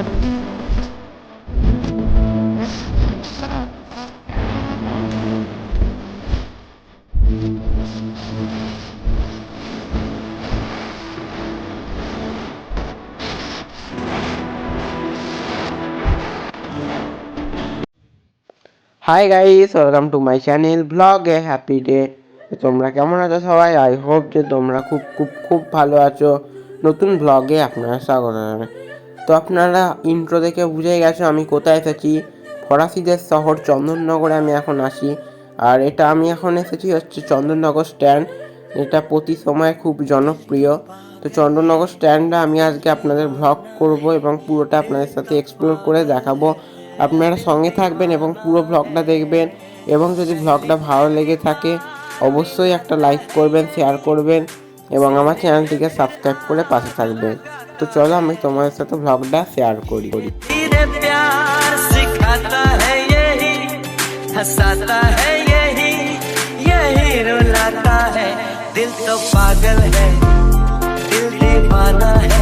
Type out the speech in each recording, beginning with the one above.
Hi guys welcome to my channel ব্লগে happy day তোমরা কেমন আছো সবাই আই হোপ যে তোমরা খুব খুব খুব ভালো আছো নতুন ব্লগে আপনারা স্বাগত জানাই তো আপনারা ইন্ট্রো দেখে বুঝে গেছো আমি কোথায় এসেছি? ফরাসিদের শহর চন্দননগরে আমি এখন আসি আর এটা আমি এখন এসেছি হচ্ছে চন্দননগর স্ট্যান্ড। এটা প্রতি সময় খুব জনপ্রিয়। তো চন্দননগর স্ট্যান্ডে আমি আজকে আপনাদের ভ্লগ করব এবং পুরোটা আপনাদের সাথে এক্সপ্লোর করে দেখাবো। আপনারা সঙ্গে থাকবেন এবং পুরো ভ্লগটা দেখবেন এবং যদি ভ্লগটা ভালো লেগে থাকে, অবশ্যই একটা লাইক করবেন শেয়ার করবেন। এবং আমার চ্যানেলটিকে সাবস্ক্রাইব করে পাশে থাকবেন তো চলো আমি তোমাদের সাথে ব্লগটা শেয়ার করি धीरे प्यार सिखाता है यही हंसाता है यही यही रुलाता है दिल तो पागल है दिल दीवाना है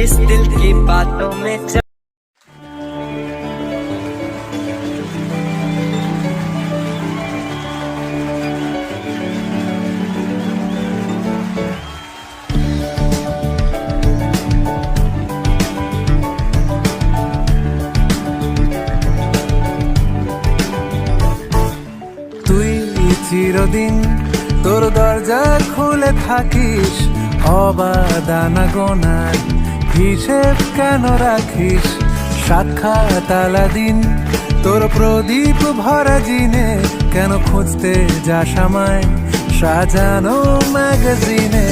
इस दिल की बातों में च... তুই চিরদিন তোর দরজা খুলে থাকিস অবাদানা গোনার হিসেব কেন রাখিস? সাক্ষাৎ আলাদিন, তোর প্রদীপ ভরা জিনে, কেন খুঁজতে যাস আমায় সাজানো ম্যাগাজিনে?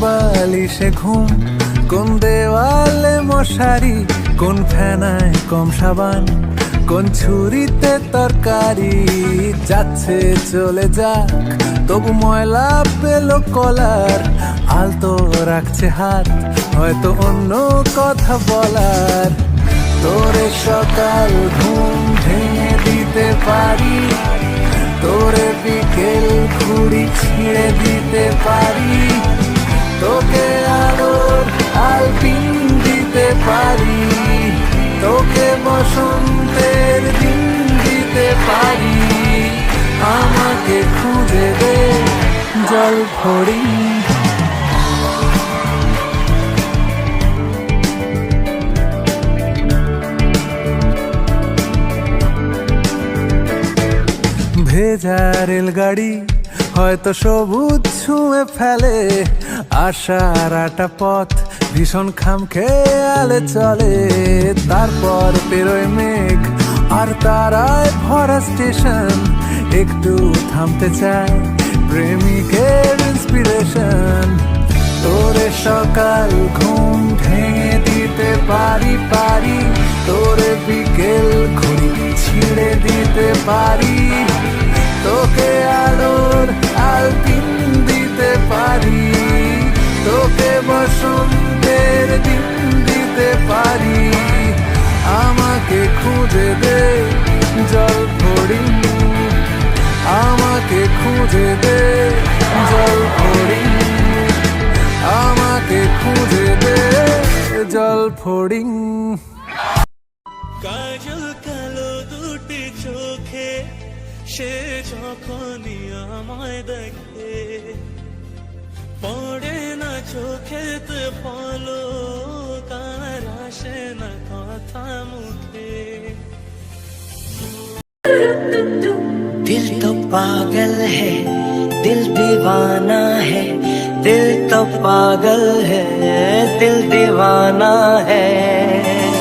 বালিশে ঘুম, কোন দেওয়ালে মশারি, কোন ফেনায় কম সাবান? কোন ছুরিতে তরকারি যাচ্ছে, চলে যাক। তবু ময়লা পেল কলার, আলতো রাখছে হাত, হয়তো অন্য কথা বলার। তোরে সকাল ঘুম ভেঙে দিতে পারি, তোরে বিকেল ঘুড়ি ছিঁড়ে দিতে পারি, তোকে আলোর আলপিন দিতে পারি। জল ফড়ি ভেজা রেলগাড়ি হয়তো সবুজ ছুঁয়ে ফেলে। আশার আটা পথ ভীষণ খাম খেয়ালে চলে। তারপর পেরোয় মেঘ আর তারায় ভরা স্টেশন। একটু থামতে চায় প্রেমিকের ইন্সপিরেশন তোরে সকাল ঘুম ভেঙে দিতে পারি পারি। তোরে বিকেল ঘুরি ছিঁড়ে দিতে পারি। তোকে আলোর আলপিন ফড়িং। কাজল কালো দুটি চোখে সে যখনই আমায় দেখে পড়ে না চোখেতে ফলো তার আসে না কথা মুখে। দিল তো পাগল হে দিল দিবানা হে दिल तो पागल है दिल दीवाना है।